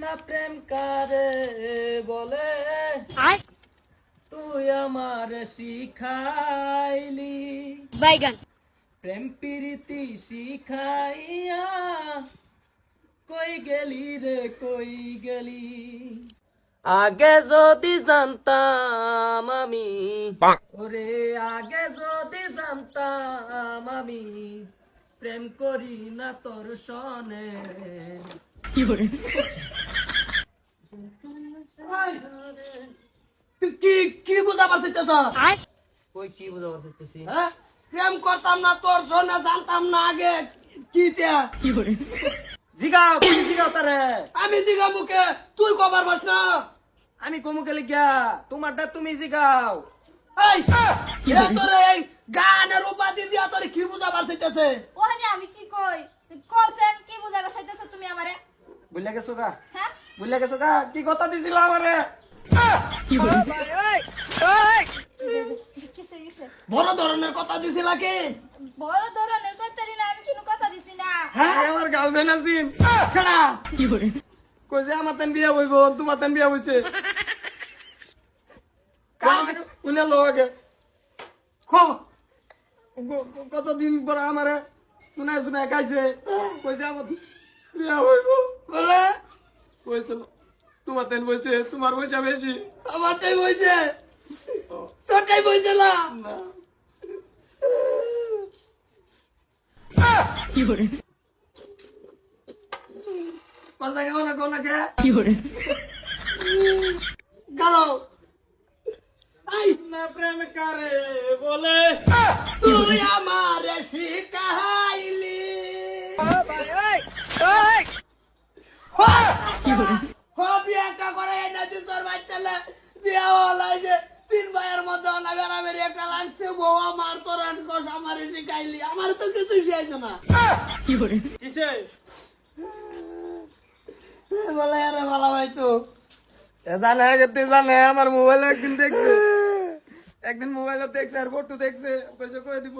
না প্রেম কারে বলে তুই আমার শিখাইলি। বাইগান। প্রেম প্রীতি শিখাইয়া কই গেলি রে কই গেলি? আগে যদি জানতাম আমি ওরে আগে যদি জানতাম আমি প্রেম করি না তোর সনে। তুই কি কি বুঝাবার চাইতেছ? কই কি বুঝা পারতেছি হ্যাঁ? প্রেম করতাম না তোর জন্য জানতাম না আগে। কি তে? জিগাও তুমি জিগাও তারে। আমি দিগা মুখে তুই কবার পাস না। আমি কমুকে লিখিয়া তোমারটা তুমি জিগাও। এই তোর এই গানের উপাধি দিয়া তোর কি আমি কি কই? কসেন কি বুঝাইবার চাইতেছো তুমি আমারে? বুঝলে গেছো গা? হ্যাঁ? বুঝলে গেছো গা? কি কথা দিছিল আমারে? কিসে কিসে? বড় ধরনের কথা দিছিল কি? বড় ধরনের না আমি কোনো কথা দিছি না। হ্যাঁ? আমার গার্লফ্রেন্ড আছিন কেডা কইছে আমার তেন বিয়া হইব তোমার তেন বিয়া হইছে। উনি লোকে কতদিন পরে আমারে শুনায় শুনায় খাইছে কইছে আমার বিয়া হইব। বলে? কইছিল তোমার তেন বলছে তোমার পয়সা বেশি। আমারটাই বইছে। তোরটাই বইছে না? না। কথা কেমন না কোন কে গেল। এই না প্রেম কারে বলে? যে তিন ভাইয়ের মধ্যে অনা বেড়াবেড়ি একটা লাগছে বউ আমার তোর কষ আমারে শিখাইলি। আমার তো কিছু শিখাইছে না। কিসে বলে আরে ভালো ভাই তো। এ জানে জানে আমার মোবাইল একদিন দেখছে। একদিন মোবাইলে দেখছে আর ফটো দেখছে। কইছে কই দিব।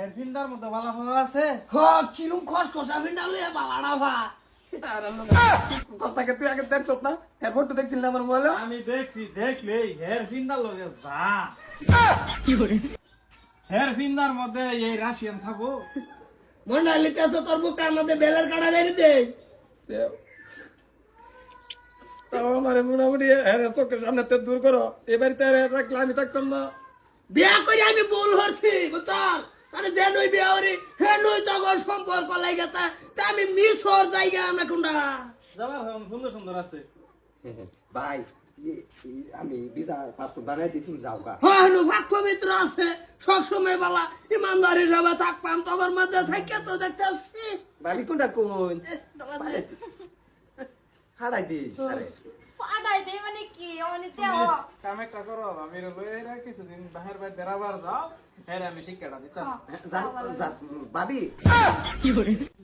এর ফিন্দার মতো ভালো ভালো আছে? হ কিরম খস খসা ফিন্ডালে বালানা ভা কথাকে তুই আগে দেখছ না এর ফটো দেখছিল না আমার মোবাইলে আমি দেখছি দেখলে হের ফিন্দার লগে যা। হের ফিন্দার মধ্যে এই রাশিয়ান থাকো মনে লিতেছে তোর বুকটার মধ্যে বেলের কাটা বেরিতে তাও আমার মোটামুটি চোখের সামনে তে দূর করো। এ বাড়িতে রাখলে আমি থাকতাম না। বিয়া করে আমি ভুল হচ্ছি বুঝছার আরে যে নই বিয়া হরি হে নই তখন সম্পর্ক লাগে তা তা আমি মিস হওয়ার জায়গা আমরা কোনটা? যাবার হন সুন্দর সুন্দর আছে। ভাই আমি ভিসা পাসপোর্ট বানাই দিই তুমি যাও গা। হ্যাঁ ভাগ পবিত্র আছে। সব সময় বলা ইমানদার হিসাবে থাকতাম তোর মধ্যে থাকে তো দেখতেছি। ভাবি কোনটা কোন হারাই দি। আরে। দেই মানে কি? অনিতে হ কাম একটা করো আমি লয়ে এরা কিছুদিন বাহির বাইর বেড়াবার যাও হের আমি শিক্ষাটা দিতাম ভাবি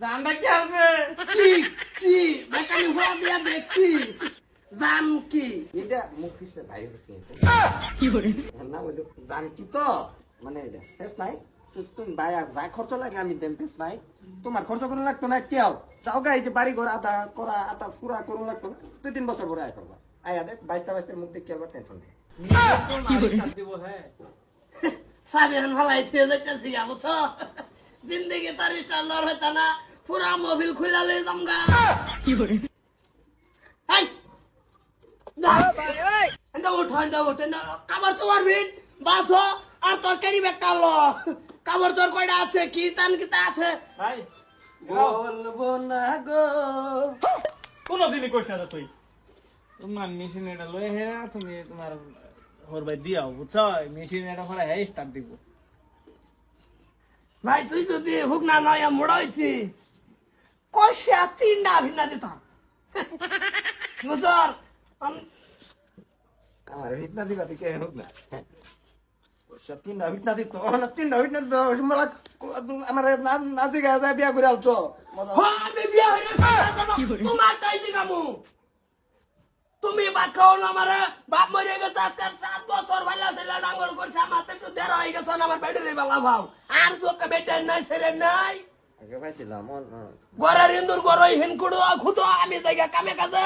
জানটা কি আছে? কি কি? বেকানি হওয়া দিয়া ব্যক্তি জান কি? এটা মুখ ভাই হচ্ছে না বলি জান কি তো? মানে এটা ফেস নাই? তুমি ভাই যা খরচ লাগে আমি দেম ফেস নাই তোমার খরচ করে লাগতো না কেউ যাও গা এই যে বাড়ি ঘর আদা করা আদা পুরা করুন লাগতো না। দুই তিন বছর পরে আয় করবা। আয়া দেখ বাইশটা বাইশটা মুখ দেখতে আবার টেনশন নেই। সাবিহান ভালাই থেকে যাইতেছি বুঝছ? জিন্দগি তার স্ট্যান্ডার্ড হইতা না। পুরা মোবিল খুলা লই যামগা হাই এন্দা উঠ এন্দা উঠ এন্দা কাবার চোয়ার ভিন বাছো আর তরকারি বেটা কাবার চোর কয়টা আছে? কি তান কি তা আছে? ভাই বলব না গো। কোনদিনই কইছ না তুই। তোমার মেশিন এটা লয়ে হেরা তুমি তোমার হর ভাই দিয়াও বুঝছ? মেশিন এটা পরে হ্যাঁ স্টার্ট দিব। ভাই তুই যদি হুক না নয় মোড়া হইছি। কষা তিনটা ভিন্না দিতাম বুঝর আমার হিটনা দিবা দিকে হোক না। তিনটা হিটনা দিত তিনটা হিটনা দিত মালা আমার নাচি গা যায় বিয়া করে আলছো। আমি বিয়া গেছে তোমার তাই জিগামু তুমি বাদ খাও না আমার বাপ মরে গেছে আজকে সাত বছর ভালো ছিল ডাঙ্গর করছে আমার তো একটু দেড় হয়ে গেছে আমার বেডে রে বালা ভাও। আর তোকে বেটে নাই ছেড়ে নাই। গড়ের ইন্দুর হিনকুড়ো খুদো আমি জায়গা কামে কাজে।